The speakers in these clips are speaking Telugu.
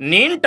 నీంట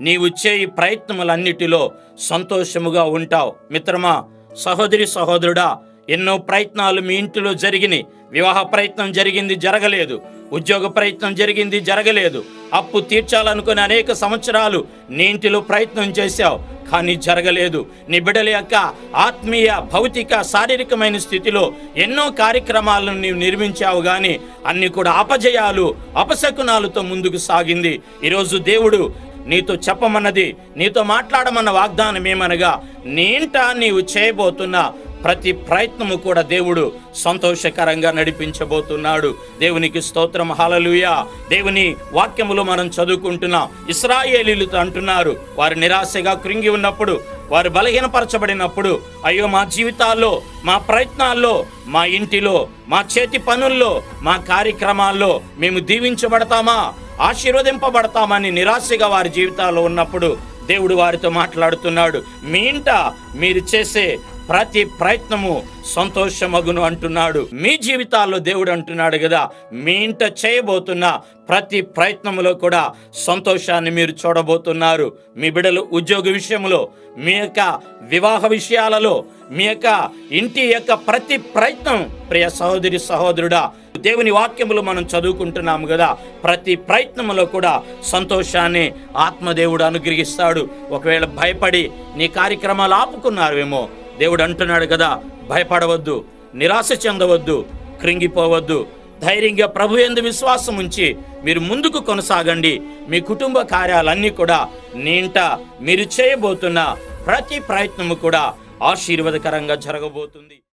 నీవు చేయి ప్రయత్నములన్నిటిలో సంతోషముగా ఉంటావు. మిత్రమా సహోదరి సహోదరుడా ఎన్నో ప్రయత్నాలు మీ ఇంటిలో జరిగినాయి. వివాహ ప్రయత్నం జరిగింది జరగలేదు. ఉద్యోగ ప్రయత్నం జరిగింది జరగలేదు. అప్పు తీర్చాలనుకుని అనేక సంవత్సరాలు నీ ఇంటిలో ప్రయత్నం చేశావు కానీ జరగలేదు. నీ బిడ్డల యొక్క ఆత్మీయ భౌతిక శారీరకమైన స్థితిలో ఎన్నో కార్యక్రమాలను నీవు నిర్మించావు కానీ అన్ని కూడా అపజయాలు అపశకునాలతో ముందుకు సాగింది. ఈరోజు దేవుడు నీతో చెప్పమన్నది నీతో మాట్లాడమన్న వాగ్దానం ఏమనగా నీ ఇంట నీవు చేయబోతున్న ప్రతి ప్రయత్నము కూడా దేవుడు సంతోషకరంగా నడిపించబోతున్నాడు. దేవునికి స్తోత్రం. హలలుయా దేవుని వాక్యములు మనం చదువుకుంటున్నాం ఇస్రాయేలీలతో అంటున్నారు. వారు నిరాశగా కృంగి ఉన్నప్పుడు వారు బలహీనపరచబడినప్పుడు అయ్యో మా జీవితాల్లో మా ప్రయత్నాల్లో మా ఇంటిలో మా చేతి పనుల్లో మా కార్యక్రమాల్లో మేము దీవించబడతామా? ఆశీర్వదింపబడతామని నిరాశగా వారి జీవితాల్లో ఉన్నప్పుడు దేవుడు వారితో మాట్లాడుతున్నాడు. మీ ఇంట మీరు చేసే ప్రతి ప్రయత్నము సంతోషమగును అంటున్నాడు. మీ జీవితాల్లో దేవుడు అంటున్నాడు కదా మీ ఇంట చేయబోతున్న ప్రతి ప్రయత్నములో కూడా సంతోషాన్ని మీరు చూడబోతున్నారు. మీ బిడలు ఉద్యోగ విషయంలో మీ యొక్క వివాహ విషయాలలో మీ యొక్క ఇంటి యొక్క ప్రతి ప్రయత్నం ప్రియ సహోదరి సహోదరుడా దేవుని వాక్యములు మనం చదువుకుంటున్నాము కదా ప్రతి ప్రయత్నములో కూడా సంతోషాన్ని ఆత్మదేవుడు అనుగ్రహిస్తాడు. ఒకవేళ భయపడి నీ కార్యక్రమాలు ఆపుకున్నారేమో దేవుడు అంటున్నాడు కదా భయపడవద్దు నిరాశ చెందవద్దు కృంగిపోవద్దు. ధైర్యంగా ప్రభు ఎందు విశ్వాసం ఉంచి మీరు ముందుకు కొనసాగండి. మీ కుటుంబ కార్యాలన్నీ కూడా నీంట మీరు చేయబోతున్న ప్రతి ప్రయత్నము కూడా ఆశీర్వాదకరంగా జరగబోతుంది.